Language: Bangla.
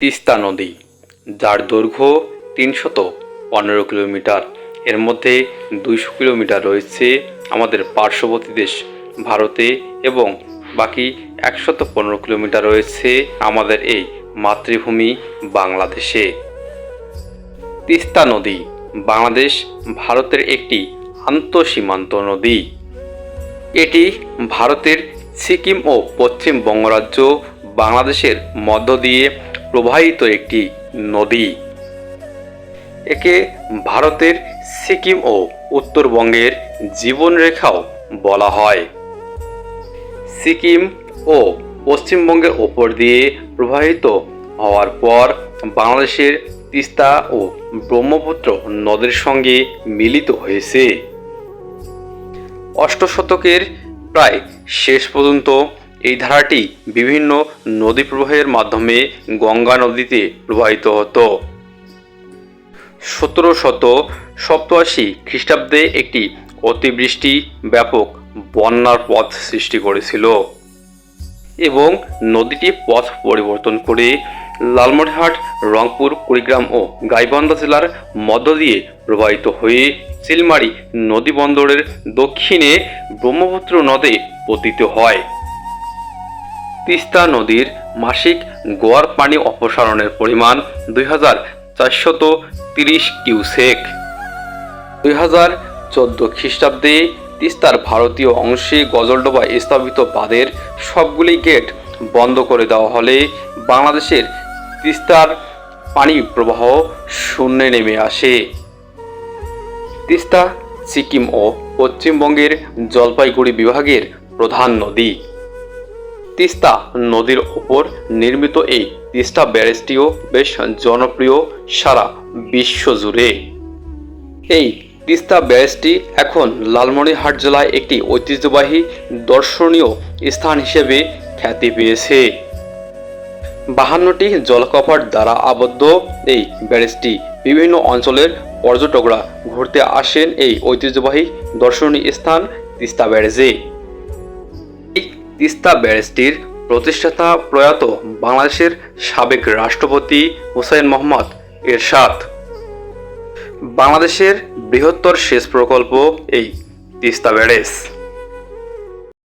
তিস্তা নদী, যার দৈর্ঘ্য তিনশত পনেরো কিলোমিটার। এর মধ্যে দুইশো কিলোমিটার রয়েছে আমাদের পার্শ্ববর্তী দেশ ভারতে এবং বাকি একশত পনেরো কিলোমিটার রয়েছে আমাদের এই মাতৃভূমি বাংলাদেশে। তিস্তা নদী, বাংলাদেশ ভারতের একটি আন্তঃসীমান্ত নদী। এটি ভারতের সিকিম ও পশ্চিম বঙ্গরাজ্য বাংলাদেশের মধ্য দিয়ে প্রবাহিত একটি নদী। একে ভারতের সিকিম ও উত্তরবঙ্গের জীবনরেখাও বলা হয়। সিকিম ও পশ্চিমবঙ্গের ওপর দিয়ে প্রবাহিত হওয়ার পর বাংলাদেশের তিস্তা ও ব্রহ্মপুত্র নদীর সঙ্গে মিলিত হয়েছে। অষ্ট শতকের প্রায় শেষ পর্যন্ত এই ধারাটি বিভিন্ন নদী প্রবাহের মাধ্যমে গঙ্গা নদীতে প্রবাহিত হতো। সতেরো শত সপ্তআশি খ্রিস্টাব্দে একটি অতিবৃষ্টি ব্যাপক বন্যার পথ সৃষ্টি করেছিল এবং নদীটি পথ পরিবর্তন করে লালমনিরহাট, রংপুর, কুড়িগ্রাম ও গাইবান্ধা জেলার মধ্য দিয়ে প্রবাহিত হয়ে চিলমারি নদী বন্দরের দক্ষিণে ব্রহ্মপুত্র নদে পতিত হয়। তিস্তা নদীর মাসিক গোয়ার পানি অপসারণের পরিমাণ দুই হাজার চারশত তিরিশ কিউসেক। দুই হাজার চোদ্দ খ্রিস্টাব্দে তিস্তার ভারতীয় অংশে গজলডোবায় স্থাপিত বাঁধের সবগুলি গেট বন্ধ করে দেওয়া হলে বাংলাদেশের তিস্তার পানি প্রবাহ শূন্যে নেমে আসে। তিস্তা, সিকিম ও পশ্চিমবঙ্গের জলপাইগুড়ি বিভাগের প্রধান নদী। তিস্তা নদীর ওপর নির্মিত এই তিস্তা ব্যারেজটিও বেশ জনপ্রিয় সারা বিশ্ব জুড়ে। এই তিস্তা ব্যারেজটি এখন লালমনিরহাট জেলায় একটি ঐতিহ্যবাহী দর্শনীয় স্থান হিসেবে খ্যাতি পেয়েছে। বাহান্নটি জলকপাট দ্বারা আবদ্ধ এই ব্যারেজটি বিভিন্ন অঞ্চলের পর্যটকরা ঘুরতে আসেন এই ঐতিহ্যবাহী দর্শনীয় স্থান তিস্তা ব্যারেজে। তিস্তা ব্যারেজটির প্রতিষ্ঠাতা প্রয়াত বাংলাদেশের সাবেক রাষ্ট্রপতি হুসাইন মোহাম্মদ এরশাদ। বাংলাদেশের বৃহত্তর সেচ প্রকল্প এই তিস্তা ব্যারেজ